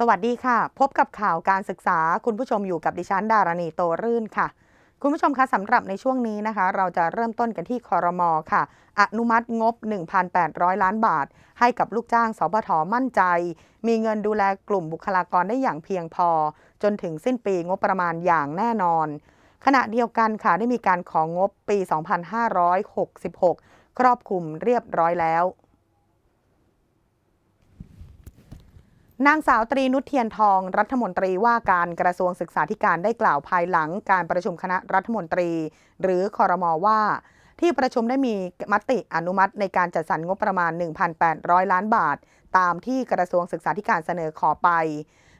สวัสดีค่ะ พบกับข่าวการศึกษาคุณผู้ชมอยู่กับดิฉันดารณีโตรื่นค่ะ คุณผู้ชมคะสำหรับในช่วงนี้นะคะ เราจะเริ่มต้นกันที่คอรมอค่ะ อนุมัติงบ 1,800 ล้านบาท ให้กับลูกจ้างสพทมั่นใจ มีเงินดูแลกลุ่มบุคลากรได้อย่างเพียงพอ จนถึงสิ้นปีงบประมาณอย่างแน่นอน ขณะเดียวกันค่ะได้มีการของงบปี 2566 ครอบคลุมเรียบร้อยแล้ว นางสาวตรีนุชเทียนทอง รัฐมนตรีว่าการกระทรวงศึกษาธิการได้กล่าวภายหลังการประชุมคณะรัฐมนตรี หรือคอรมอว่า ที่ประชุมได้มีมติอนุมัติในการจัดสรรงบประมาณ 1,800 ล้านบาท ตามที่กระทรวงศึกษาธิการเสนอขอไป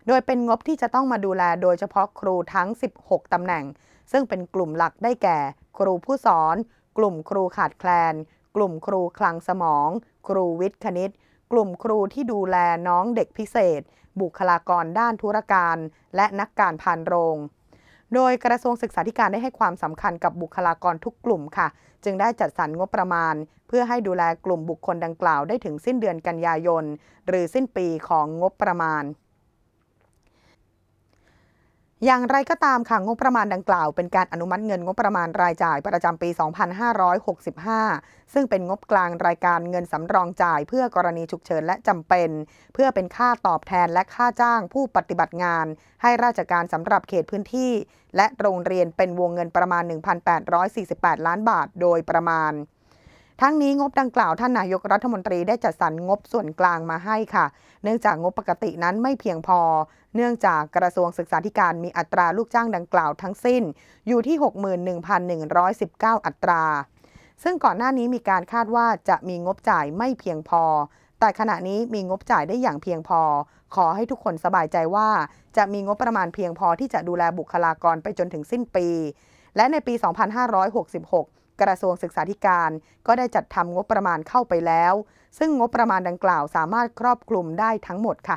โดยเป็นงบที่จะต้องมาดูแลโดยเฉพาะครูทั้ง 16 ตำแหน่ง ซึ่งเป็นกลุ่มหลักได้แก่ ครูผู้สอน กลุ่มครูขาดแคลน กลุ่มครูคลังสมอง ครูวิทย์คณิต กลุ่มครูที่ดูแลน้องเด็กพิเศษ บุคลากรด้านธุรการ และนักการพานโรง โดยกระทรวงศึกษาธิการได้ให้ความสำคัญกับบุคลากรทุกกลุ่มค่ะ จึงได้จัดสรรงบประมาณ เพื่อให้ดูแลกลุ่มบุคคลดังกล่าวได้ถึงสิ้นเดือนกันยายน หรือสิ้นปีของงบประมาณ อย่างไรก็ตามค่ะงบประมาณดังกล่าว เป็นการอนุมัติเงินงบประมาณรายจ่ายประจำปี 2565 ซึ่งเป็นงบกลางรายการเงินสำรองจ่ายเพื่อกรณีฉุกเฉินและจำเป็น เพื่อเป็นค่าตอบแทนและค่าจ้างผู้ปฏิบัติงาน ให้ราชการสำหรับเขตพื้นที่ และโรงเรียนเป็นวงเงินประมาณ 1,848 ล้านบาท โดยประมาณ ทั้งนี้งบดังกล่าวท่านนายกรัฐมนตรีได้จัดสรรงบส่วนกลางมาให้ค่ะ เนื่องจากงบปกตินั้นไม่เพียงพอ เนื่องจากกระทรวงศึกษาธิการมีอัตราลูกจ้างดังกล่าวทั้งสิ้น อยู่ที่ 61,119 อัตรา ซึ่งก่อนหน้านี้มีการคาดว่าจะมีงบจ่ายไม่เพียงพอ แต่ขณะนี้มีงบจ่ายได้อย่างเพียงพอ ขอให้ทุกคนสบายใจว่า จะมีงบประมาณเพียงพอที่จะดูแลบุคลากรไปจนถึงสิ้นปี และในปี 2566 กระทรวงศึกษาธิการ ก็ได้จัดทำงบประมาณเข้าไปแล้ว ซึ่งงบประมาณดังกล่าวสามารถครอบคลุมได้ทั้งหมดค่ะ